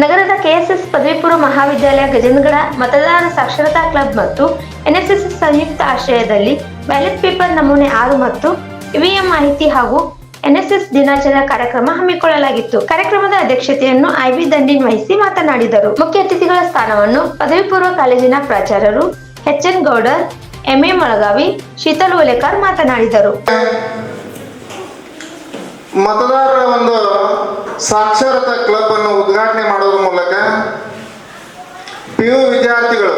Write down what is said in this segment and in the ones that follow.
ನಗರದ ಕೆಎಸ್ಎಸ್ ಪದವಿಪೂರ್ವ ಮಹಾವಿದ್ಯಾಲಯ ಗಜೇಂದ್ರಗಡ ಮತದಾರರ ಸಾಕ್ಷರತಾ ಕ್ಲಬ್ ಮತ್ತು ಎನ್ಎಸ್ಎಸ್ ಸಂಯುಕ್ತ ಆಶ್ರಯದಲ್ಲಿ ಬ್ಯಾಲೆಟ್ ಪೇಪರ್ ನಮೂನೆ ಆರು ಮತ್ತು ಇವಿಎಂ ಮಾಹಿತಿ ಹಾಗೂ ಎನ್ಎಸ್ಎಸ್ ದಿನಾಚರಣೆ ಕಾರ್ಯಕ್ರಮ ಹಮ್ಮಿಕೊಳ್ಳಲಾಗಿತ್ತು. ಕಾರ್ಯಕ್ರಮದ ಅಧ್ಯಕ್ಷತೆಯನ್ನು ಐಬಿ ದಂಡಿನ್ ವಹಿಸಿ ಮಾತನಾಡಿದರು. ಮುಖ್ಯ ಅತಿಥಿಗಳ ಸ್ಥಾನವನ್ನು ಪದವಿ ಪೂರ್ವ ಕಾಲೇಜಿನ ಪ್ರಾಚಾರ್ಯರು H N Gowdar, M A Molagavi, Sheetal Olekar ಮಾತನಾಡಿದರು. ಮತದಾರರ ಒಂದು ಸಾಕ್ಷರತಾ ಕ್ಲಬ್ ಅನ್ನು ಉದ್ಘಾಟನೆ ಮಾಡೋದ್ರ ಮೂಲಕ ಪಿ ಯು ವಿದ್ಯಾರ್ಥಿಗಳು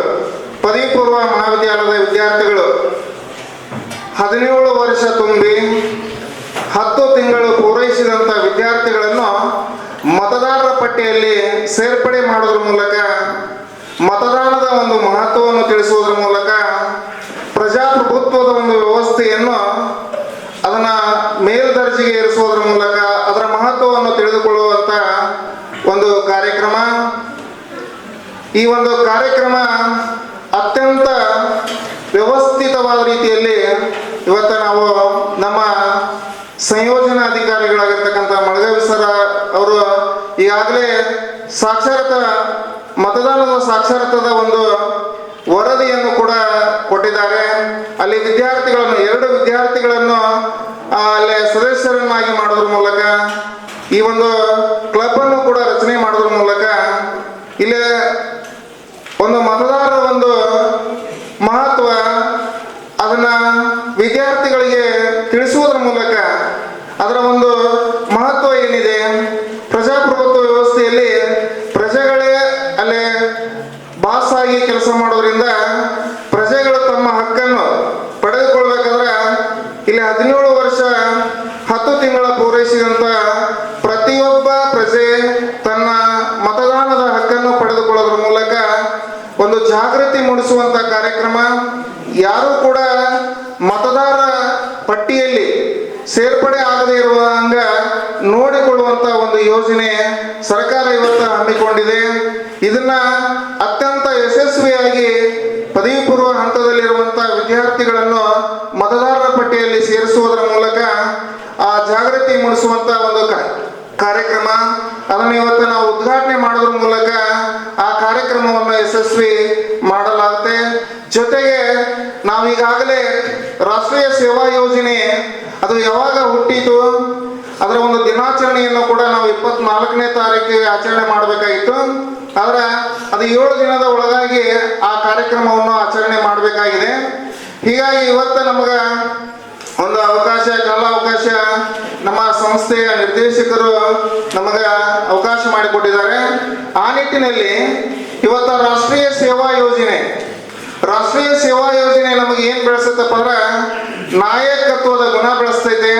ಪದವಿ ಪೂರ್ವ ಮಹಾವಿದ್ಯಾಲಯದ ವಿದ್ಯಾರ್ಥಿಗಳು ಹದಿನೇಳು ವರ್ಷ ತುಂಬಿ ಹತ್ತು ತಿಂಗಳು ಪೂರೈಸಿದಂಥ ವಿದ್ಯಾರ್ಥಿಗಳನ್ನು ಮತದಾರರ ಪಟ್ಟಿಯಲ್ಲಿ ಸೇರ್ಪಡೆ ಮಾಡೋದ್ರ ಮೂಲಕ, ಮತದಾನದ ಒಂದು ಮಹತ್ವವನ್ನು ತಿಳಿಸುವುದರ ಮೂಲಕ, ಪ್ರಜಾಪ್ರಭುತ್ವದ ಒಂದು ವ್ಯವಸ್ಥೆಯನ್ನು ಅದನ್ನ ಮೇಲ್ದರ್ಜೆಗೆ ಏರಿಸುವುದರ ಮೂಲಕ ಮಹತ್ವವನ್ನು ತಿಳಿದುಕೊಳ್ಳುವಂತ ಒಂದು ಕಾರ್ಯಕ್ರಮ. ಈ ಒಂದು ಕಾರ್ಯಕ್ರಮ ಅತ್ಯಂತ ವ್ಯವಸ್ಥಿತವಾದ ರೀತಿಯಲ್ಲಿ ಇವತ್ತು ನಾವು ನಮ್ಮ ಸಂಯೋಜನಾ ಅಧಿಕಾರಿಗಳಾಗಿರ್ತಕ್ಕಂಥ ಮಳಗಾವಿ ಸರ ಅವರು ಈಗಾಗಲೇ ಸಾಕ್ಷರತಾ ಮತದಾನದ ಸಾಕ್ಷರತದ ಒಂದು ವರದಿಯನ್ನು ಕೂಡ ಕೊಟ್ಟಿದ್ದಾರೆ. ಅಲ್ಲಿ ವಿದ್ಯಾರ್ಥಿಗಳನ್ನು ಎರಡು ವಿದ್ಯಾರ್ಥಿಗಳನ್ನು ಅಲ್ಲಿ ಸದಸ್ಯರನ್ನಾಗಿ ಮಾಡೋದ್ರ ಮೂಲಕ ಈ ಒಂದು ಕ್ಲಬ್ ಅನ್ನು ಕೂಡ ರಚನೆ ಮಾಡೋದ್ರ ಮೂಲಕ ಇಲ್ಲಿ ಒಂದು ಮತದಾರರ ಒಂದು ಮಹತ್ವ ಅದನ್ನ ವಿದ್ಯಾರ್ಥಿಗಳಿಗೆ ತಿಳಿಸುವುದರ ಮೂಲಕ ಅದರ ಒಂದು ಮಹತ್ವ ಏನಿದೆ ಪ್ರಜಾಪ್ರಭುತ್ವ ವ್ಯವಸ್ಥೆಯಲ್ಲಿ ಪ್ರಜೆಗಳೇ ಅಲ್ಲೇ ಬಾಸ್ ಆಗಿ ಕೆಲಸ ಮಾಡೋದ್ರಿಂದ ಪ್ರಜೆಗಳು ತಮ್ಮ ಹಕ್ಕನ್ನು ಪಡೆದುಕೊಳ್ಬೇಕಾದ್ರೆ ಇಲ್ಲಿ ಹದಿನೇಳು ವರ್ಷ ಹತ್ತು ತಿಂಗಳ ಪೂರೈಸಿದಂತ ಪ್ರತಿಯೊಬ್ಬ ಪ್ರಜೆ ತನ್ನ ಮತದಾನದ ಹಕ್ಕನ್ನು ಪಡೆದುಕೊಳ್ಳೋದ್ರ ಮೂಲಕ ಒಂದು ಜಾಗೃತಿ ಮೂಡಿಸುವಂತ ಕಾರ್ಯಕ್ರಮ, ಯಾರು ಕೂಡ ಮತದಾರ ಪಟ್ಟಿಯಲ್ಲಿ ಸೇರ್ಪಡೆ ಆಗದೇ ಇರುವ ಹಂಗ ನೋಡಿಕೊಳ್ಳುವಂತ ಒಂದು ಯೋಜನೆ ಸರ್ಕಾರ ಇವತ್ತು ಹಮ್ಮಿಕೊಂಡಿದೆ. ಇದನ್ನ ಅತ್ಯಂತ ಯಶಸ್ವಿಯಾಗಿ ಪದವಿ ಪೂರ್ವ ಹಂತದಲ್ಲಿರುವಂತಹ ವಿದ್ಯಾರ್ಥಿಗಳನ್ನು ಮತದಾರರ ಪಟ್ಟಿಯಲ್ಲಿ ಸೇರಿಸುವುದರ ಮೂಲಕ ಆ ಜಾಗೃತಿ ಮೂಡಿಸುವಂತ ಒಂದು ಕ- ಕಾರ್ಯಕ್ರಮ. ಅದನ್ನು ಇವತ್ತು ನಾವು ಉದ್ಘಾಟನೆ ಮಾಡೋದ್ರ ಮೂಲಕ ಆ ಕಾರ್ಯಕ್ರಮವನ್ನು ಯಶಸ್ವಿ ಮಾಡಲಾಗುತ್ತೆ. ಜೊತೆಗೆ ನಾವೀಗಾಗಲೇ ರಾಷ್ಟ್ರೀಯ ಸೇವಾ ಯೋಜನೆ ಅದು ಯಾವಾಗ ಹುಟ್ಟಿತು, ಅದರ ಒಂದು ದಿನಾಚರಣೆಯನ್ನು ಕೂಡ ನಾವು ಇಪ್ಪತ್ನಾಲ್ಕನೇ ತಾರೀಕಿಗೆ ಆಚರಣೆ ಮಾಡಬೇಕಾಗಿತ್ತು. ಆದ್ರೆ ಅದು ಏಳು ದಿನದ ಒಳಗಾಗಿ ಆ ಕಾರ್ಯಕ್ರಮವನ್ನು ಆಚರಣೆ ಮಾಡಬೇಕಾಗಿದೆ. ಹೀಗಾಗಿ ಇವತ್ತು ನಮಗೆ ಒಂದು ಅವಕಾಶ ಕಾಲಾವಕಾಶ ನಮ್ಮ ಸಂಸ್ಥೆಯ ನಿರ್ದೇಶಕರು ನಮಗೆ ಅವಕಾಶ ಮಾಡಿಕೊಟ್ಟಿದ್ದಾರೆ. ಆ ನಿಟ್ಟಿನಲ್ಲಿ ಇವತ್ತು ರಾಷ್ಟ್ರೀಯ ಸೇವಾ ಯೋಜನೆ, ರಾಷ್ಟ್ರೀಯ ಸೇವಾ ಯೋಜನೆ ನಮಗೆ ಏನ್ ಬೆಳೆಸುತ್ತಪ್ಪ ಅಂದ್ರೆ ನಾಯಕತ್ವದ ಗುಣ ಬೆಳೆಸ್ತೈತೆ.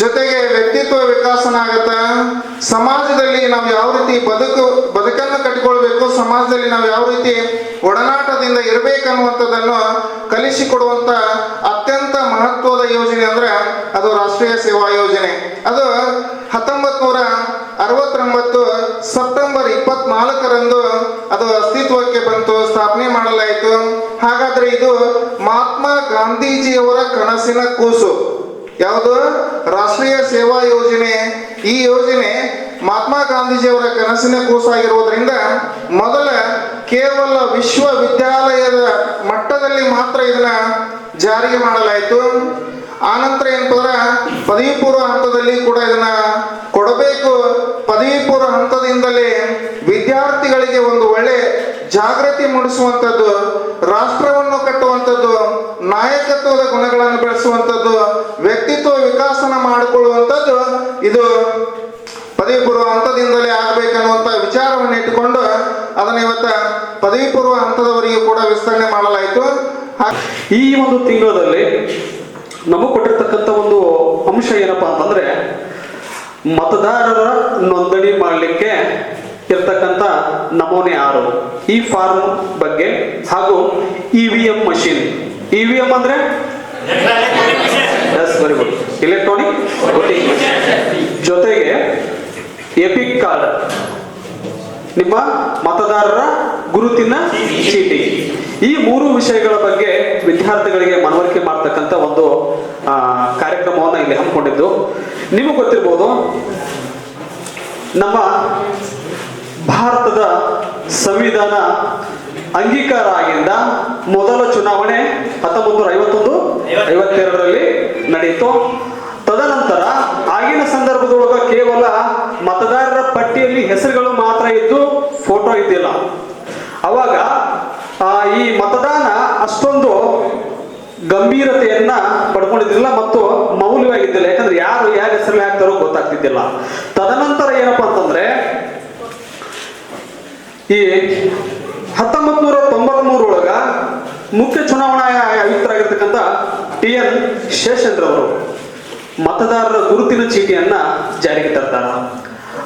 ಜೊತೆಗೆ ವ್ಯಕ್ತಿತ್ವ ವಿಕಾಸನ ಆಗತ್ತ. ಸಮಾಜದಲ್ಲಿ ನಾವು ಯಾವ ರೀತಿ ಬದುಕು, ಬದುಕನ್ನು ಕಟ್ಟಿಕೊಳ್ಬೇಕು, ಸಮಾಜದಲ್ಲಿ ನಾವು ಯಾವ ರೀತಿ ಒಡನಾಟದಿಂದ ಇರಬೇಕನ್ನುವಂಥದ್ದನ್ನು ಕಲಿಸಿಕೊಡುವಂತ ಅತ್ಯಂತ ಮಹತ್ವದ ಯೋಜನೆ ಅಂದ್ರೆ ಅದು ರಾಷ್ಟ್ರೀಯ ಸೇವಾ ಯೋಜನೆ. ಅದು ಹತ್ತೊಂಬತ್ ನೂರ ಅರವತ್ತೊಂಬತ್ತು ಸೆಪ್ಟೆಂಬರ್ ಇಪ್ಪತ್ನಾಲ್ಕರಂದು ಅದು ಅಸ್ತಿತ್ವಕ್ಕೆ ಬಂತು, ಸ್ಥಾಪನೆ ಮಾಡಲಾಯಿತು. ಹಾಗಾದ್ರೆ ಇದು ಮಹಾತ್ಮ ಗಾಂಧೀಜಿಯವರ ಕನಸಿನ ಕೂಸು. ಯಾವುದು? ರಾಷ್ಟ್ರೀಯ ಸೇವಾ ಯೋಜನೆ. ಈ ಯೋಜನೆ ಮಹಾತ್ಮ ಗಾಂಧೀಜಿಯವರ ಕನಸಿನ ಕೂಸಾಗಿರುವುದರಿಂದ ಮೊದಲ ಕೇವಲ ವಿಶ್ವವಿದ್ಯಾಲಯದ ಮಟ್ಟದಲ್ಲಿ ಮಾತ್ರ ಇದನ್ನ ಜಾರಿಗೆ ಮಾಡಲಾಯಿತು. ಆನಂತರ ಏನಪ್ಪ ಅಂದ್ರೆ ಪದವಿ ಪೂರ್ವ ಹಂತದಲ್ಲಿ ಕೂಡ ಇದನ್ನ ಕೊಡಬೇಕು. ಪದವಿ ಪೂರ್ವ ಹಂತದಿಂದಲೇ ವಿದ್ಯಾರ್ಥಿಗಳಿಗೆ ಒಂದು ಒಳ್ಳೆ ಜಾಗೃತಿ ಮೂಡಿಸುವಂಥದ್ದು, ರಾಷ್ಟ್ರವನ್ನು ಕಟ್ಟುವಂಥದ್ದು, ನಾಯಕತ್ವದ ಗುಣಗಳನ್ನು ಬೆಳೆಸುವಂಥದ್ದು, ವ್ಯಕ್ತಿತ್ವ ವಿಕಾಸನ ಮಾಡಿಕೊಳ್ಳುವಂಥದ್ದು ಇದು ಪದವಿ ಪೂರ್ವ ಹಂತದಿಂದಲೇ ಆಗಬೇಕನ್ನುವಂಥ ವಿಚಾರವನ್ನು ಇಟ್ಟುಕೊಂಡು ಅದನ್ನ ಇವತ್ತ ಪದವಿ ಪೂರ್ವ ಹಂತದವರೆಗೂ ಕೂಡ ವಿಸ್ತರಣೆ ಮಾಡಲಾಯಿತು. ಈ ಒಂದು ತಿಂಗಳಲ್ಲಿ ನಮಗೆ ಕೊಟ್ಟಿರ್ತಕ್ಕಂಥ ಒಂದು ಅಂಶ ಏನಪ್ಪಾ ಅಂತಂದ್ರೆ ಮತದಾರರ ನೋಂದಣಿ ಮಾಡಲಿಕ್ಕೆ ಇರ್ತಕ್ಕಂಥ ನಮೂನೆ ಆರು, ಈ ಫಾರ್ಮ್ ಬಗ್ಗೆ ಹಾಗೂ E V M machine. E V M ಅಂದ್ರೆ yes very good electronic voting ಜೊತೆಗೆ ಎಪಿಕ್ ಕಾರ್ಡ್. ನಿಮ್ಮ ಮತದಾರರ ಗುರುತಿನ ಚೀಟಿ. ಈ ಮೂರು ವಿಷಯಗಳ ಬಗ್ಗೆ ವಿದ್ಯಾರ್ಥಿಗಳಿಗೆ ಮನವರಿಕೆ ಮಾಡ್ತಕ್ಕಂಥ ಒಂದು ಕಾರ್ಯಕ್ರಮವನ್ನು ಇಲ್ಲಿ ಹಮ್ಮಿಕೊಂಡಿದ್ದು. ನಿಮಗೆ ಗೊತ್ತಿರ್ಬೋದು, ನಮ್ಮ ಭಾರತದ ಸಂವಿಧಾನ ಅಂಗೀಕಾರ ಆಗಿಂದ ಮೊದಲ ಚುನಾವಣೆ ಹತ್ತೊಂಬತ್ತು ಐವತ್ತೊಂದು, ಐವತ್ತೆರಡರಲ್ಲಿ ನಡೆಯಿತು ತದನಂತರ ಆಗಿನ ಸಂದರ್ಭದೊಳಗ ಕೇವಲ ಮತದಾರರ ಪಟ್ಟಿಯಲ್ಲಿ ಹೆಸರುಗಳು ಮಾತ್ರ ಇದ್ದು ಫೋಟೋ ಇದ್ದಿಲ್ಲ. ಅವಾಗ ಅಷ್ಟೊಂದು ಗಂಭೀರತೆಯನ್ನ ಪಡ್ಕೊಂಡಿದ್ದಿಲ್ಲ ಮತ್ತು ಮೌಲ್ಯವಾಗಿದ್ದಿಲ್ಲ. ಯಾಕಂದ್ರೆ ಯಾರು ಯಾರ ಹೆಸರಲ್ಲಿ ಹಾಕ್ತಾರೋ ಗೊತ್ತಾಗ್ತಿದ್ದಿಲ್ಲ. ತದನಂತರ ಏನಪ್ಪಾ ಅಂತಂದ್ರೆ, ಈ ಹತ್ತೊಂಬತ್ ನೂರ ತೊಂಬತ್ ಮೂರೊಳಗ ಮುಖ್ಯ ಚುನಾವಣಾ ಆಯುಕ್ತರಾಗಿರ್ತಕ್ಕಂಥ ಟಿ ಎನ್ ಶೇಷನ್ರವರು ಮತದಾರರ ಗುರುತಿನ ಚೀಟಿಯನ್ನ ಜಾರಿಗೆ ತರ್ತಾರ.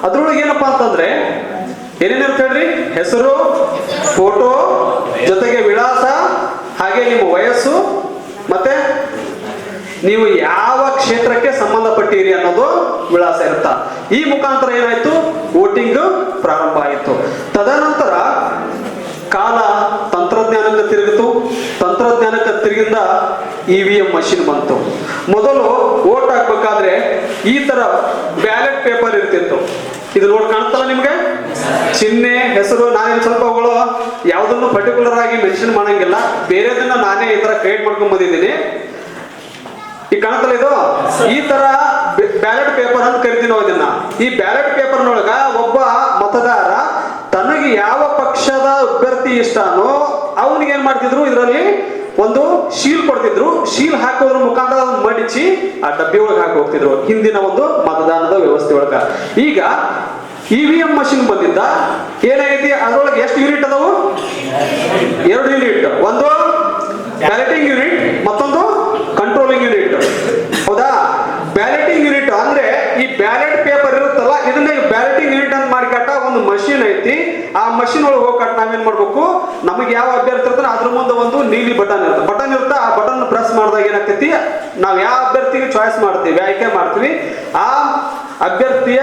ಅದ್ರೊಳಗೆ ಏನಪ್ಪಾ ಅಂತಂದ್ರೆ ಏನೇನಿರ್ತೇಳ್ರಿ ಹೆಸರು, ಫೋಟೋ, ಜೊತೆಗೆ ವಿಳಾಸ ಹಾಗೆ ನಿಮ್ಮ ವಯಸ್ಸು ಮತ್ತೆ ನೀವು ಯಾವ ಕ್ಷೇತ್ರಕ್ಕೆ ಸಂಬಂಧಪಟ್ಟಿರಿ ಅನ್ನೋದು ವಿಳಾಸ ಇರುತ್ತ. ಈ ಮುಖಾಂತರ ಏನಾಯ್ತು? ವೋಟಿಂಗ್ ಪ್ರಾರಂಭ ಆಯಿತು. ತದನಂತರ ಕಾಲ ತಂತ್ರಜ್ಞಾನಕ್ಕೆ ತಿರುಗಿತು. ತಂತ್ರಜ್ಞಾನಕ್ಕೆ ತಿರುಗಿಂದ ಇ ವಿ ಎಂ ಮಷಿನ್ ಬಂತು. ಮೊದಲು ವೋಟ್ ಹಾಕ್ಬೇಕಾದ್ರೆ ಈ ತರ ಬ್ಯಾಲೆಟ್ ಪೇಪರ್ ಇರ್ತಿತ್ತು. ಇದು ನೋಡಿ ಕಾಣ್ತಲ್ಲ ನಿಮ್ಗೆ? ಚಿಹ್ನೆ ಹೆಸರು, ನಾನೇನು ಸ್ವಲ್ಪ ಅವುಗಳು ಯಾವುದನ್ನು ಪರ್ಟಿಕ್ಯುಲರ್ ಆಗಿ ಮೆನ್ಷನ್ ಮಾಡಂಗಿಲ್ಲ. ಬೇರೆದನ್ನ ನಾನೇ ಈ ತರ ಕ್ರಿಯೇಟ್ ಮಾಡ್ಕೊಂಡ್ ಬಂದಿದ್ದೀನಿ. ಈ ಕಾಣ್ತಲ್ಲ ಇದು? ಈ ತರ ಬ್ಯಾಲೆಟ್ ಪೇಪರ್ ಅಂತ ಕರಿತೀನಿ ನಾವು ಇದನ್ನ. ಈ ಬ್ಯಾಲೆಟ್ ಪೇಪರ್ ನೊಳಗ ಒಬ್ಬ ಮತದಾರ ತನಗೆ ಯಾವ ಪಕ್ಷದ ಅಭ್ಯರ್ಥಿ ಇಷ್ಟನೋ ಅವನಿಗೆ ಏನ್ ಮಾಡ್ತಿದ್ರು ಇದರಲ್ಲಿ? ಒಂದು ಶೀಲ್ ಕೊಡ್ತಿದ್ರು. ಶೀಲ್ ಹಾಕೋದ್ರ ಮುಖಾಂತರ ಮಡಿಚಿ ಆ ಡಬ್ಬಿ ಒಳಗೆ ಹಾಕಿ ಹೋಗ್ತಿದ್ರು. ಹಿಂದಿನ ಒಂದು ಮತದಾನದ ವ್ಯವಸ್ಥೆ ಒಳಗ. ಈಗ ಇ ವಿ ಎಂ ಮಷಿನ್ ಬಂದಿದ್ದ. ಏನಾಗೈತಿ? ಅದ್ರೊಳಗೆ ಎಷ್ಟು ಯೂನಿಟ್ ಅದಾವು? ಎರಡು ಯೂನಿಟ್ ಒಂದು ಬ್ಯಾಲೆಟಿಂಗ್ ಯೂನಿಟ್ ಮತ್ತೊಂದು ಕಂಟ್ರೋಲಿಂಗ್ ಯೂನಿಟ್ ಹೌದಾ? ಬ್ಯಾಲೆಟಿಂಗ್ ಯೂನಿಟ್ ಅಂದ್ರೆ ಈ ಬ್ಯಾಲೆಟ್ ಪೇಪರ್ ಇರುತ್ತಲ್ಲ, ಇದನ್ನ ಬ್ಯಾಲೆಟಿಂಗ್ ಯೂನಿಟ್ ಅಂತ ಮಾಡಿಕಟ್ಟ ಒಂದು ಮಷಿನ್ ಐತಿ ಆ ಮಷಿನ್ ಒಳಗೆ ಹೋಗ್ಕಟ್ ನಾವೇನ್ ಮಾಡ್ಬೇಕು? ನಮಗೆ ಯಾವ ಅಭ್ಯರ್ಥಿ ಇರ್ತಾರೆ ಅದ್ರ ಮುಂದೆ ಒಂದು ನೀಲಿ ಬಟನ್ ಇರುತ್ತೆ. ಬಟನ್ ಇರುತ್ತೆ? ಆ ಬಟನ್ ಪ್ರೆಸ್ ಮಾಡಿದಾಗ ಏನಾಗ್ತೈತಿ? ನಾವ್ ಯಾವ ಅಭ್ಯರ್ಥಿಗೆ ಚಾಯ್ಸ್ ಮಾಡ್ತೀವಿ ಆಯ್ಕೆ ಮಾಡ್ತೀವಿ. ಆ ಅಭ್ಯರ್ಥಿಯ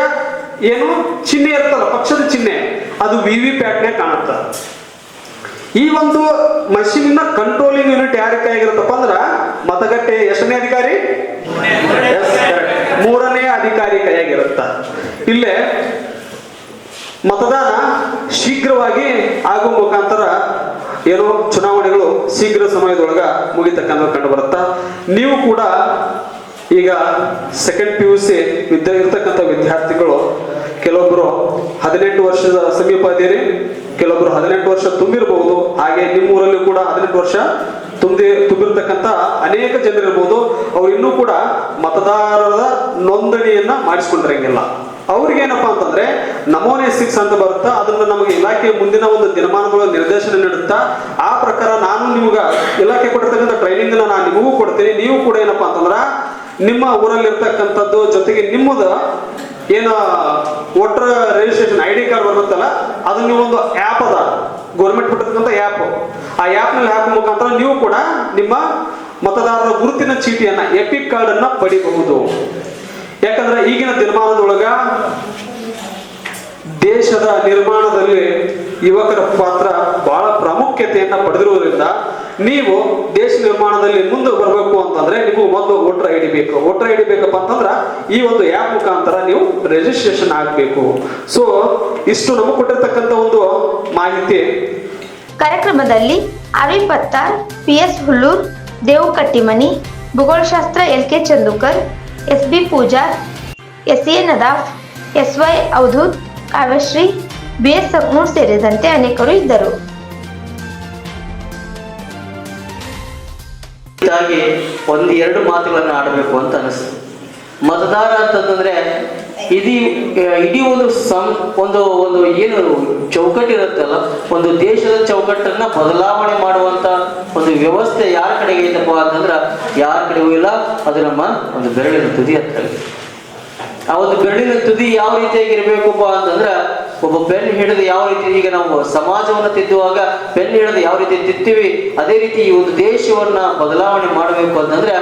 ಏನು? ಚಿಹ್ನೆ ಇರುತ್ತಲ್ಲ ಪಕ್ಷದ ಚಿಹ್ನೆ. ಅದು ವಿ ವಿ ಪ್ಯಾಟ್ನೆ ಕಾಣುತ್ತೆ. ಈ ಒಂದು ಮಷೀನ್ ಕಂಟ್ರೋಲಿಂಗ್ ಯೂನಿಟ್ ಯಾರಕ್ಕೆ ಆಗಿರುತ್ತಪ್ಪ ಅಂದ್ರ ಮತಗಟ್ಟೆ ಎಷ್ಟನೇ ಅಧಿಕಾರಿ. ಮೂರನೇ ಅಧಿಕಾರಿ ಕೈಯಾಗಿರುತ್ತ. ಇಲ್ಲೇ ಮತದಾನ ಶೀಘ್ರವಾಗಿ ಆಗುವ ಮುಖಾಂತರ ಏನೋ ಚುನಾವಣೆಗಳು ಶೀಘ್ರ ಸಮಯದೊಳಗ ಮುಗಿತಕ್ಕಂಥ ಕಂಡು ಬರುತ್ತಾ ನೀವು ಕೂಡ ಈಗ ಸೆಕೆಂಡ್ ಪಿ ಯು ಸಿ ವಿದ್ಯಾ, ಇರ್ತಕ್ಕಂಥ ವಿದ್ಯಾರ್ಥಿಗಳು ಕೆಲವೊಬ್ಬರು ಹದಿನೆಂಟು ವರ್ಷದ ಸಮೀಪ ಇದ್ದೀರಿ ಕೆಲವೊಬ್ಬರು ಹದಿನೆಂಟು ವರ್ಷ ತುಂಬಿರಬಹುದು, ಹಾಗೆ ನಿಮ್ಮೂರಲ್ಲಿ ಕೂಡ ಹದಿನೆಂಟು ವರ್ಷ ತುಂಬಿ, ತುಂಬಿರ್ತಕ್ಕಂಥ ಅನೇಕ ಜನರಿರ್ಬೋದು, ಅವ್ರು ಇನ್ನೂ ಕೂಡ ಮತದಾರರ ನೋಂದಣಿಯನ್ನ ಮಾಡಿಸ್ಕೊಂಡಿರಂಗಿಲ್ಲ. ಅವ್ರಿಗೆ ಏನಪ್ಪಾ ಅಂತಂದ್ರೆ, ನಮೋನೆ ಸಿಕ್ಸ್ ಅಂತ ಬರುತ್ತಾ, ಅದನ್ನ ನಮಗೆ ಇಲಾಖೆ ಮುಂದಿನ ಒಂದು ದಿನಮಾನಗಳ ನಿರ್ದೇಶನ ನೀಡುತ್ತಾ, ಆ ಪ್ರಕಾರ ನಾನು ನಿಮ್ಗ ಇಲಾಖೆ ಕೊಟ್ಟಿರ್ತಕ್ಕಂಥ ಟ್ರೈನಿಂಗ್ ನಾನು ನಿಮಗೂ ಕೊಡ್ತೀನಿ. ನೀವು ಕೂಡ ಏನಪ್ಪಾ ಅಂತಂದ್ರ, ನಿಮ್ಮ ಊರಲ್ಲಿ ಇರ್ತಕ್ಕಂಥದ್ದು ಜೊತೆಗೆ ನಿಮ್ಮದ ಏನ voter registration I D card ಬರುತ್ತಲ್ಲ, ಅದು ನೀವು ಒಂದು ಆ್ಯಪ್ ಅದ. ಗೌರ್ಮೆಂಟ್ ಬಿಟ್ಟಿರ್ತಕ್ಕಂಥ ಆ್ಯಪ್ ಆ ಆ್ಯಪ್ನಲ್ಲಿ ಆ್ಯಪ್ ಮುಖಾಂತರ ನೀವು ಕೂಡ ನಿಮ್ಮ ಮತದಾರರ ಗುರುತಿನ ಚೀಟಿಯನ್ನ ಎಪಿಕ್ ಕಾರ್ಡ್ ಅನ್ನ ಪಡಿಬಹುದು. ಯಾಕಂದ್ರೆ ಈಗಿನ ದಿನಮಾನದೊಳಗ ದೇಶದ ನಿರ್ಮಾಣದಲ್ಲಿ ಯುವಕರ ಪಾತ್ರ ಬಹಳ ಪ್ರಾಮುಖ್ಯತೆಯನ್ನ ಪಡೆದಿರುವುದರಿಂದ ನೀವು ದೇಶ ನಿರ್ಮಾಣದಲ್ಲಿ ಮುಂದೆ ಬರಬೇಕು ಅಂತಂದ್ರೆ ನೀವು ಮೊದಲು ವೋಟರ್ ಐ ಡಿ ಬೇಕು. ವೋಟರ್ ಐ ಡಿ ಬೇಕಪ್ಪ ಅಂತಂದ್ರ ಈ ಒಂದು ಆ್ಯಪ್ ಮುಖಾಂತರ ನೀವು ರಿಜಿಸ್ಟ್ರೇಷನ್ ಆಗಬೇಕು. ಸೊ ಇಷ್ಟು ನಮಗೆ ಕೊಟ್ಟಿರ್ತಕ್ಕಂಥ ಒಂದು ಮಾಹಿತಿ. ಕಾರ್ಯಕ್ರಮದಲ್ಲಿ Avi Pattar P S Hullur Devu Kattimani ಭೂಗೋಳಶಾಸ್ತ್ರ L K Chandukar S B Pujar S A Nadaf S Y Avadhut Kavyashree B S Sakmur ಸೇರಿದಂತೆ ಅನೇಕರು ಇದ್ದರು. ಒಂದು ಎರಡು ಮಾತುಗಳನ್ನು ಆಡಬೇಕು ಅಂತ ಅನಿಸ್ತು. ಮತದಾರ ಅಂತಂದ್ರೆ ಇಡೀ ಇಡೀ ಒಂದು ಸಂ, ಒಂದು ಒಂದು ಏನು ಚೌಕಟ್ಟು ಇರುತ್ತಲ್ಲ, ಒಂದು ದೇಶದ ಚೌಕಟ್ಟನ್ನ ಬದಲಾವಣೆ ಮಾಡುವಂತ ಒಂದು ವ್ಯವಸ್ಥೆ ಯಾರ ಕಡೆಗೆ ಇದಪ್ಪ ಅಂತಂದ್ರ, ಯಾರ ಕಡೆಗೂ ಇಲ್ಲ ಅದು ನಮ್ಮ ಒಂದು ಬೆರಳಿನ ತುದಿ ಹತ್ರ. ಆ ಒಂದು ಬೆರಳಿನ ತುದಿ ಯಾವ ರೀತಿಯಾಗಿ ಅಂತಂದ್ರೆ, ಒಬ್ಬ ಪೆನ್ ಹಿಡಿದು ಯಾವ ರೀತಿ, ಈಗ ನಾವು ಸಮಾಜವನ್ನು ತಿದ್ದುವಾಗ ಪೆನ್ ಹಿಡಿದು ಯಾವ ರೀತಿ ತಿತ್ತೀವಿ ಅದೇ ರೀತಿ ಈ ಒಂದು ದೇಶವನ್ನ ಬದಲಾವಣೆ ಮಾಡಬೇಕು ಅಂತಂದ್ರೆ,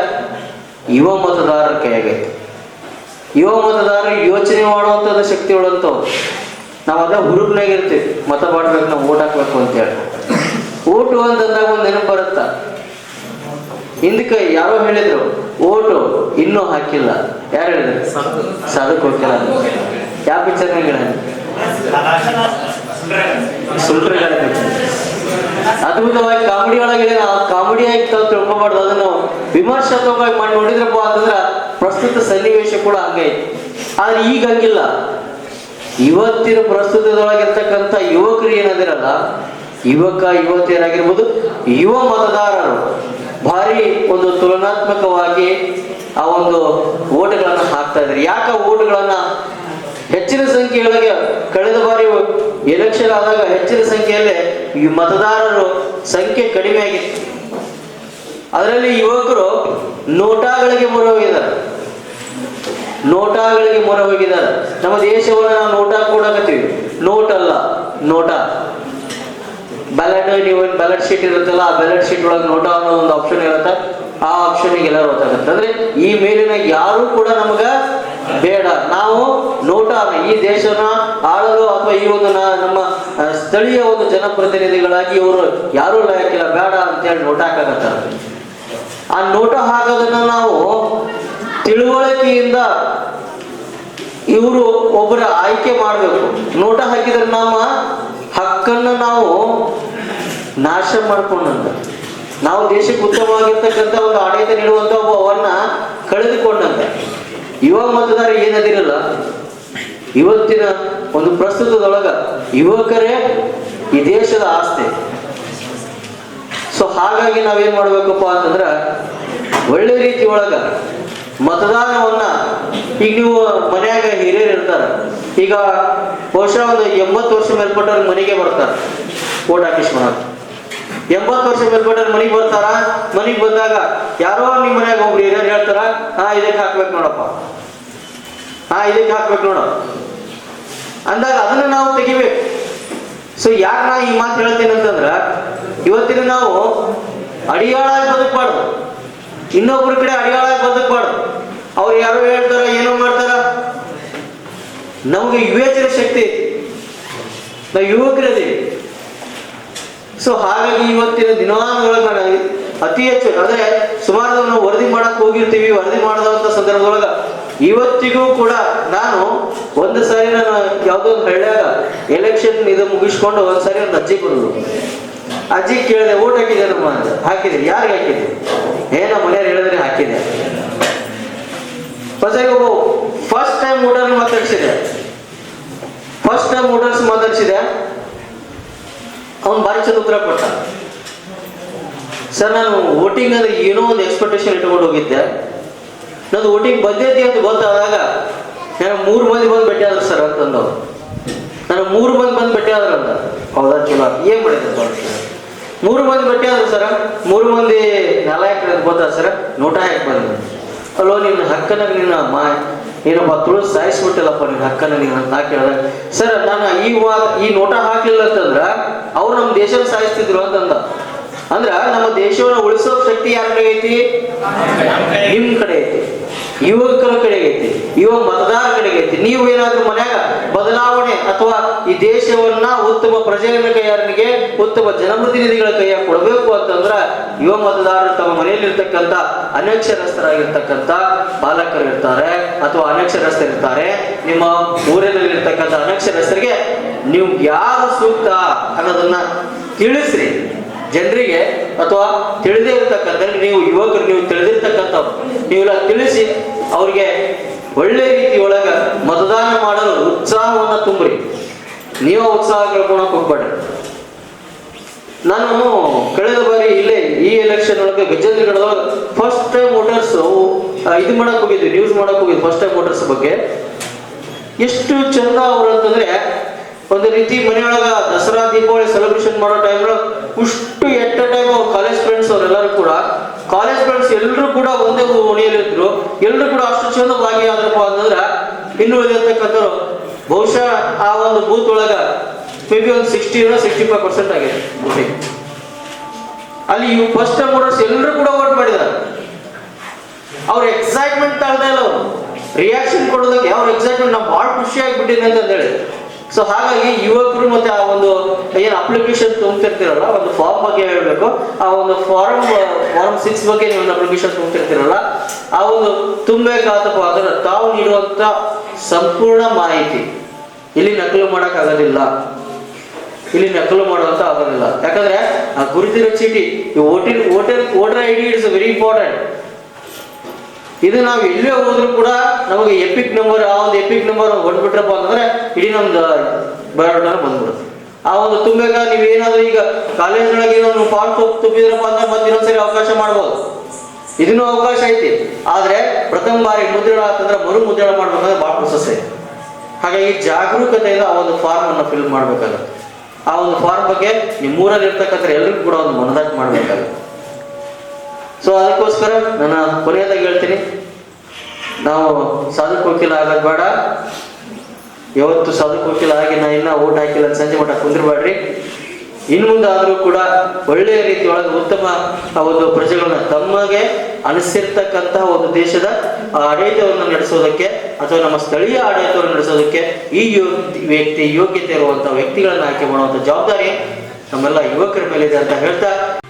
ಯುವ ಮತದಾರರ ಕೈಯಾಗೈತೆ ಯುವ ಮತದಾರರು ಯೋಚನೆ ಮಾಡುವಂಥದ್ದು ಶಕ್ತಿ ಉಳ್ಳಂಥವ್ರು ನಾವು ಅದ ಮತ ಮಾಡ್ಬೇಕು ನಾವು ಓಟ್ ಹಾಕ್ಬೇಕು ಅಂತೇಳಿ ಓಟು ಅಂತಂದಾಗ ಒಂದು ನೆನಪು ಬರುತ್ತ. ಹಿಂದಕ್ಕೆ ಯಾರೋ ಹೇಳಿದ್ರು ಓಟು ಇನ್ನೂ ಹಾಕಿಲ್ಲ. ಯಾರು ಹೇಳಿದ್ರು? ಸಾಧಕ್ ಹೋಗಿಲ್ಲ ಯಾವ ಪಿಕ್ಚರ್ನಾಗ ಹೇಳ ಅದ್ಭುತವಾಗಿ ಕಾಮಿಡಿ ಒಳಗೆ ಕಾಮಿಡಿ ಆಗಿ ತಿಳ್ಕೊಬಾರ್ದು ಅದನ್ನು ವಿಮರ್ಶಾತ್ಮಕವಾಗಿ ಮಾಡಿ ನೋಡಿದ್ರಪ್ಪ ಅಂತಂದ್ರ ಪ್ರಸ್ತುತ ಸನ್ನಿವೇಶ ಕೂಡ ಹಂಗೆ ಐತಿ. ಆದ್ರೆ ಈಗ ಹಂಗಿಲ್ಲ. ಇವತ್ತಿನ ಪ್ರಸ್ತುತದೊಳಗಿರ್ತಕ್ಕಂಥ ಯುವಕರು ಏನಾದಿರಲ್ಲ, ಯುವಕ ಯುವತಿಯರಾಗಿರ್ಬೋದು ಯುವ ಮತದಾರರು ಭಾರಿ ಒಂದು ತುಲನಾತ್ಮಕವಾಗಿ ಆ ಒಂದು ಓಟುಗಳನ್ನು ಹಾಕ್ತಾ ಇದ್ದಾರೆ ಯಾಕೆ ಓಟ್ಗಳನ್ನ ಹೆಚ್ಚಿನ ಸಂಖ್ಯೆಯೊಳಗೆ ಕಳೆದ ಬಾರಿ ಎಲೆಕ್ಷನ್ ಆದಾಗ ಹೆಚ್ಚಿನ ಸಂಖ್ಯೆಯಲ್ಲಿ ಈ ಮತದಾರರು ಸಂಖ್ಯೆ ಕಡಿಮೆ ಆಗಿತ್ತು. ಅದರಲ್ಲಿ ಯುವಕರು ನೋಟಾಗಳಿಗೆ ಮೊರೆ ಹೋಗಿದ್ದಾರೆ ನೋಟಾಗಳಿಗೆ ಮೊರೆ ಹೋಗಿದ್ದಾರೆ ನಮ್ಮ ದೇಶವನ್ನು ನಾವು ನೋಟ ಕೂಡಕತ್ತೀವಿ. ನೋಟ್ ಅಲ್ಲ, ನೋಟ. ಬ್ಯಾಲೆಟ್ ನೀವು ಬ್ಯಾಲೆಟ್ ಶೀಟ್ ಇರುತ್ತಲ್ಲ, ಆ ಬ್ಯಾಲೆಟ್ ಶೀಟ್ ಒಳಗೆ ನೋಟ ಅನ್ನೋ ಒಂದು ಆಪ್ಷನ್ ಇರುತ್ತೆ. ಆ ಆಪ್ಷನ್ಗೆ ಎಲ್ಲರೂ ಗೊತ್ತಾಗುತ್ತೆ ಅಂದ್ರೆ ಈ ಮೇಲಿನ ಯಾರು ಕೂಡ ನಮಗ ಬೇಡ. ನಾವು ನೋಟ ಈ ದೇಶನ ಆಳಲು ಅಥವಾ ಈ ಒಂದು ನಮ್ಮ ಸ್ಥಳೀಯ ಒಂದು ಜನಪ್ರತಿನಿಧಿಗಳಾಗಿ ಇವರು ಯಾರೂ ಲಾಯಕ್ಕಿಲ್ಲ ಬೇಡ ಅಂತ ಹೇಳಿ ನೋಟ ಹಾಕಕತ್ತಾರೆ ಆ ನೋಟ ಹಾಕೋದನ್ನ ನಾವು ತಿಳುವಳಿಕೆಯಿಂದ ಇವರು ಒಬ್ಬರ ಆಯ್ಕೆ ಮಾಡಬೇಕು. ನೋಟ ಹಾಕಿದ್ರೆ ನಮ್ಮ ಹಕ್ಕನ್ನು ನಾವು ನಾಶ ಮಾಡ್ಕೊಂಡಂತ. ನಾವು ದೇಶಕ್ಕೆ ಉತ್ತಮವಾಗಿರ್ತಕ್ಕಂಥ ಒಂದು ಆಡಳಿತ ನೀಡುವಂತ ಒಬ್ಬವನ್ನ ಕಳೆದುಕೊಂಡಂತ. ಯುವ ಮತದಾರ ಏನದಿರಲ್ಲ, ಇವತ್ತಿನ ಒಂದು ಪ್ರಸ್ತುತದೊಳಗ ಯುವಕರೇ ಈ ದೇಶದ ಆಸ್ತಿ. ಸೊ ಹಾಗಾಗಿ ನಾವೇನ್ ಮಾಡ್ಬೇಕಪ್ಪ ಅಂತಂದ್ರ, ಒಳ್ಳೆ ರೀತಿ ಒಳಗ ಮತದಾನವನ್ನ ಈಗ ನೀವು ಮನೆಯಾಗ ಹಿರಿಯರು ಇರ್ತಾರೆ, ಈಗ ಬಹುಶಃ ಒಂದು ಎಂಬತ್ತು ವರ್ಷ ಮೇಲ್ಪಟ್ಟವ್ರ ಮನೆಗೆ ಬರ್ತಾರ. ಓಟ್ ಹಾಕಿಸ್ಕೊಳ ಎಂಬತ್ತು ವರ್ಷ ಮೇಲ್ಪಟ್ಟವ್ರ ಮನೆಗೆ ಬರ್ತಾರ, ಮನೆಗೆ ಬಂದಾಗ ಯಾರೋ ನಿಮ್ಮ ಮನೆಯಾಗ ಒಬ್ರು ಹಿರಿಯರು ಹೇಳ್ತಾರ ಹಾ ಇದಕ್ಕೆ ಹಾಕ್ಬೇಕು ನೋಡಪ್ಪ. ಹಾ ಇದಕ್ಕೆ ಹಾಕ್ಬೇಕು ನೋಡ. ಅಂದಾಗ ಅದನ್ನ ನಾವು ತೆಗಿಬೇಕು. ಸೊ ಯಾಕೆ ನಾ ಈ ಮಾತು ಹೇಳ್ತೀನಿ ಅಂತಂದ್ರ, ಇವತ್ತಿನ ನಾವು ಅಡಿಯಾಳಾಗಿ ಬದುಕಬಾರ್ದು. ಇನ್ನೊಬ್ಬರ ಕಡೆ ಅಡಿಯಾಳಾಗಿ ಬದುಕಬಾರ್ದು. ಅವ್ರು ಯಾರೋ ಹೇಳ್ತಾರ, ಏನೋ ಮಾಡ್ತಾರ. ನಮಗೆ ವಿವೇಚನೆ ಶಕ್ತಿ ಐತಿ. ನಾವು ಯುವಕರದೀವಿ ಸೊ ಹಾಗಾಗಿ ಇವತ್ತಿನ ದಿನಮಾನದೊಳಗೆ ಅತಿ ಹೆಚ್ಚು, ಅಂದ್ರೆ ಸುಮಾರು ನಾವು ವರದಿ ಮಾಡಕ್ ಹೋಗಿರ್ತೀವಿ, ವರದಿ ಮಾಡದಂತ ಸಂದರ್ಭದೊಳಗ ಇವತ್ತಿಗೂ ಕೂಡ ನಾನು ಒಂದು ಸಾರಿ ನಾನು ಯಾವುದೋ ಒಂದು ಹಳ್ಳಿಯಾಗ ಎಲೆಕ್ಷನ್ ಇದು ಮುಗಿಸ್ಕೊಂಡು ಒಂದ್ ಸಾರಿ ಒಂದು ಅಜ್ಜಿ ಬಂದ್ರು ಅಜ್ಜಿ ಕೇಳಿದೆ ಓಟ್ ಹಾಕಿದೆ ನಮ್ಮ ಹಾಕಿದೆ. ಯಾರಿಗೆ ಹಾಕಿದೆ? ಏನ ಮನೆಯವ್ರು ಹೇಳಿದ್ರೆ ಹಾಕಿದೆ. ಹೊಸಾಗಿ ಒಬ್ಬ ಫಸ್ಟ್ ಟೈಮ್ ವೋಟರ್ ಮಾತಾಡ್ಸಿದೆ ಫಸ್ಟ್ ಟೈಮ್ ಓಟರ್ಸ್ ಮಾತಾಡ್ಸಿದೆ ಅವ್ನು ಭಾರಿ ಚಂದ ಉತ್ತರ ಕೊಟ್ಟ. ಸರ್, ನಾನು ವೋಟಿಂಗ್ ಅಂದ್ರೆ ಏನೋ ಒಂದು ಎಕ್ಸ್ಪೆಕ್ಟೇಷನ್ ಇಟ್ಕೊಂಡು ಹೋಗಿದ್ದೆ. ನಾನು ವೋಟಿಂಗ್ ಬಂದೈತಿ ಅಂತ ಗೊತ್ತಾದಾಗ ನಾನು ಮೂರು ಮಂದಿ ಬಂದು ಭೇಟಿ ಆದ್ರು ಸರ್ ಅಂತಂದು ನಾನು ಮೂರು ಮಂದಿ ಬಂದು ಭೇಟಿ ಆದ್ರು ಅಂತ ಹೌದಾ, ಚಲೋ. ಏನ್ ಮಾಡಿದೆ ಸರ್ ಮೂರು ಮಂದಿ ಭೇಟಿ ಆದ್ರು ಸರ್. ಮೂರು ಮಂದಿ ನಾಲ್ಕು ಗೊತ್ತಾ ಸರ್? ನೋಟ ಹಾಕಿ ಬಂದ ಅಲ್ಲೋ ನಿನ್ನ ಹಕ್ಕನ ನಿನ್ನ ಮಾ ಏನಪ್ಪ, ತುಳು ಸಾಯಿಸ್ಬಿಟ್ಟಲ್ಲಪ್ಪ ನಿನ್ನ ಹಕ್ಕನ ನೀನು ಅಂತ ನಾ ಕೇಳಿದಾಗ, ಸರ್, ನಾನು ಈ ವಾ ಈ ನೋಟ ಹಾಕ್ಲಿಲ್ಲ ಅಂತಂದ್ರ ಅವ್ರು ನಮ್ಮ ದೇಶನ ಸಾಯಿಸ್ತಿದ್ರು ಅಂತಂದ. ಅಂದ್ರ ನಮ್ಮ ದೇಶವನ್ನ ಉಳಿಸೋ ಶಕ್ತಿ ಯಾರ ಕಡೆ ಐತಿ? ನಿಮ್ ಕಡೆ ಐತಿ. ಯುವಕರ ಕಡೆ ಯುವ ಮತದಾರ ಕಡೆಗೈತಿ ನೀವು ಏನಾದ್ರೂ ಮನ್ಯಾಗ ಬದಲಾವಣೆ ಅಥವಾ ಈ ದೇಶವನ್ನ ಉತ್ತಮ ಪ್ರಜೆಗಳ ಕೈಯಾರನಿಗೆ ಉತ್ತಮ ಜನಪ್ರತಿನಿಧಿಗಳ ಕೈಯ ಕೊಡಬೇಕು ಅಂತಂದ್ರ ಯುವ ಮತದಾರರು ತಮ್ಮ ಮನೆಯಲ್ಲಿರ್ತಕ್ಕಂಥ ಅನಕ್ಷರಸ್ಥರಾಗಿರ್ತಕ್ಕಂಥ ಬಾಲಕರು ಇರ್ತಾರೆ ಅಥವಾ ಅನಕ್ಷರಸ್ಥರಿರ್ತಾರೆ. ನಿಮ್ಮ ಊರಿನಲ್ಲಿ ಇರ್ತಕ್ಕಂಥ ಅನಕ್ಷರಸ್ಥರಿಗೆ ನೀವು ಯಾರು ಸೂಕ್ತ ಅನ್ನೋದನ್ನ ತಿಳಿಸ್ರಿ. ಜನರಿಗೆ ಅಥವಾ ತಿಳಿದೇ ಇರ್ತಕ್ಕಂಥ ನೀವು ಯುವಕರು ನೀವು ತಿಳಿದಿರ್ತಕ್ಕಂಥವ್ರು, ನೀವೆಲ್ಲ ತಿಳಿಸಿ ಅವ್ರಿಗೆ ಒಳ್ಳೆ ರೀತಿಯೊಳಗ ಮತದಾನ ಮಾಡಲು ಉತ್ಸಾಹವನ್ನ ತುಂಬ್ರಿ. ನೀವು ಉತ್ಸಾಹ ಕಳ್ಕೊಳಕ್ ಹೋಗ್ಬೇಡ್ರಿ ನಾನು ಕಳೆದ ಬಾರಿ ಇಲ್ಲೇ ಈ ಎಲೆಕ್ಷನ್ ಒಳಗೆ ಗಜೇಂದ್ರಗಢದೊಳಗೆ ಫಸ್ಟ್ ಟೈಮ್ ವೋಟರ್ಸ್ ಇದು ಮಾಡಕ್ ಹೋಗಿದ್ವಿ ನ್ಯೂಸ್ ಮಾಡಕ್ ಹೋಗಿದ್ವಿ ಫಸ್ಟ್ ಟೈಮ್ ವೋಟರ್ಸ್ ಬಗ್ಗೆ. ಎಷ್ಟು ಚಂದ ಅವ್ರು ಅಂತಂದ್ರೆ, ಒಂದು ರೀತಿ ಮನೆಯೊಳಗ ದಸರಾ, ದೀಪಾವಳಿ ಸೆಲೆಬ್ರೇಷನ್ ಮಾಡೋ ಟೈಮ್ ಅಷ್ಟು ಅ ಟೈಮ್ ಕಾಲೇಜ್ ಫ್ರೆಂಡ್ಸ್ ಅವರೆಲ್ಲರೂ ಕೂಡ ಕಾಲೇಜ್ ಫ್ರೆಂಡ್ಸ್ ಎಲ್ಲರೂ ಕೂಡ ಒಂದೇ ಓಣಿಯಲ್ಲಿದ್ರು ಎಲ್ಲರೂ ಕೂಡ ಅಷ್ಟು ಚಂದ ಭಾಗಿಯಾದ್ರಪ್ಪ ಅಂತಂದ್ರೆ, ಇನ್ನು ಉಳಿದಿರ್ತಕ್ಕಂಥವ್ರು ಬಹುಶಃ ಆ ಒಂದು ಬೂತ್ ಒಳಗ ಮೇ ಬಿ ಒಂದು ಸಿಕ್ಸ್ಟಿ ಸಿಕ್ಸ್ಟಿ ಫೈವ್ ಪರ್ಸೆಂಟ್ ಆಗಿದೆ. ಅಲ್ಲಿ ಇವು ಫಸ್ಟ್ ಟೈಮ್ ವೋಟರ್ಸ್ ಎಲ್ಲರೂ ಕೂಡ ವೋಟ್ ಮಾಡಿದ್ದಾರೆ ಅವ್ರ ಎಕ್ಸೈಟ್ಮೆಂಟ್ ತಾಳ್ದೆ ಇಲ್ಲ ಅವರು. ರಿಯಾಕ್ಷನ್ ಕೊಡೋದಕ್ಕೆ ಅವ್ರ ಎಕ್ಸೈಟ್ಮೆಂಟ್ ನಾವು ಭಾಳ ಖುಷಿ ಆಗ್ಬಿಟ್ಟಿದೆ ಅಂತ ಹೇಳಿ ಸೊ ಹಾಗಾಗಿ ಯುವಕರು ಮತ್ತೆ ಆ ಒಂದು ಏನು ಅಪ್ಲಿಕೇಶನ್ ತುಂಬ್ತಿರ್ತಿರಲ್ಲ, ಒಂದು ಫಾರ್ಮ್ ಬಗ್ಗೆ ಹೇಳ್ಬೇಕು. ಆ ಒಂದು ಫಾರ್ಮ್ ಫಾರ್ಮ್ ಸಿಕ್ಸ್ ಬಗ್ಗೆ ನೀವು ಒಂದು ಅಪ್ಲಿಕೇಶನ್ ತುಂಬ್ತಿರ್ತಿರಲ್ಲ, ಆ ಒಂದು ತುಂಬಬೇಕಾದಪ್ಪ ತಾವು ನೀಡುವಂತ ಸಂಪೂರ್ಣ ಮಾಹಿತಿ. ಇಲ್ಲಿ ನಕಲು ಮಾಡಕ್ ಆಗೋದಿಲ್ಲ ಇಲ್ಲಿ ನಕಲು ಮಾಡುವಂತ ಆಗೋದಿಲ್ಲ. ಯಾಕಂದ್ರೆ ಆ ಗುರುತಿನ ಚೀಟಿ, ಈ voter voter I D it's very important ಇದು ನಾವು ಎಲ್ಲೇ ಹೋದ್ರು ಕೂಡ ನಮಗೆ ಎಪಿಕ್ ನಂಬರ್ ಆ ಒಂದು ಎಪಿಕ್ ನಂಬರ್ ಹೊಂದ್ಬಿಟ್ರಪ್ಪ ಅಂತಂದ್ರೆ ಇಡೀ ನಮ್ದು ಬಯೋಡಾಟ ಬಂದ್ಬಿಡುತ್ತೆ. ಆ ಒಂದು ತುಂಬಾಗ ನೀವೇನಾದ್ರೂ ಈಗ ಕಾಲೇಜ್ ಒಳಗೆ ಒಂದು ಫಾರ್ಮ್ ತುಂಬಿದ್ರಪ್ಪ ಅಂದ್ರೆ ಮತ್ತೆ ಇನ್ನೊಂದ್ಸರಿ ಅವಕಾಶ ಮಾಡ್ಬೋದು. ಇದನ್ನೂ ಅವಕಾಶ ಐತಿ. ಆದ್ರೆ ಪ್ರಥಮ ಬಾರಿ ಮುದ್ರಣ ಅಂತಂದ್ರೆ ಮರು ಮುದ್ರಣ ಮಾಡ್ಬೇಕಂದ್ರೆ ಭಾಳ ಪ್ರೊಸೆಸ್ ಐತಿ. ಹಾಗಾಗಿ ಜಾಗರೂಕತೆಯಿಂದ ಆ ಒಂದು ಫಾರ್ಮ್ ಅನ್ನು ಫಿಲ್ ಮಾಡ್ಬೇಕಾಗುತ್ತೆ. ಆ ಒಂದು ಫಾರ್ಮ್ ಬಗ್ಗೆ ನಿಮ್ಮೂರಲ್ಲಿ ಇರ್ತಕ್ಕಂಥ ಎಲ್ರಿಗೂ ಕೂಡ ಒಂದು ಮನದಾಟ ಮಾಡ್ಬೇಕಾಗುತ್ತೆ. ಸೊ ಅದಕ್ಕೋಸ್ಕರ ನನ್ನ ಕೊನೆಯದಾಗಿ ಹೇಳ್ತೀನಿ. ನಾವು ಸಾಧಕ ವಕೀಲ ಆಗೋದು ಬೇಡ. ಯಾವತ್ತು ಸಾಧಕ ವಕೀಲ ಆಗಿ ನಾ ಇನ್ನ ಓಟ್ ಹಾಕಿಲ್ಲ ಸಂಜೆ ಮಟ್ಟ ಕುಂದಿರಬೇಡ್ರಿ. ಇನ್ನು ಮುಂದೆ ಆದರೂ ಕೂಡ ಒಳ್ಳೆಯ ರೀತಿಯೊಳಗೆ ಉತ್ತಮ ಆ ಒಂದು ಪ್ರಜೆಗಳನ್ನ ತಮಗೆ ಅನಿಸಿರ್ತಕ್ಕಂತಹ ಒಂದು ದೇಶದ ಆಡಳಿತವನ್ನು ನಡೆಸೋದಕ್ಕೆ ಅಥವಾ ನಮ್ಮ ಸ್ಥಳೀಯ ಆಡಳಿತವನ್ನು ನಡೆಸೋದಕ್ಕೆ ಈ ವ್ಯಕ್ತಿ ಯೋಗ್ಯತೆ ಇರುವಂತಹ ವ್ಯಕ್ತಿಗಳನ್ನ ಆಯ್ಕೆ ಮಾಡುವಂತ ಜವಾಬ್ದಾರಿ ನಮ್ಮೆಲ್ಲ ಯುವಕರ ಮೇಲೆ ಇದೆ ಅಂತ ಹೇಳ್ತಾ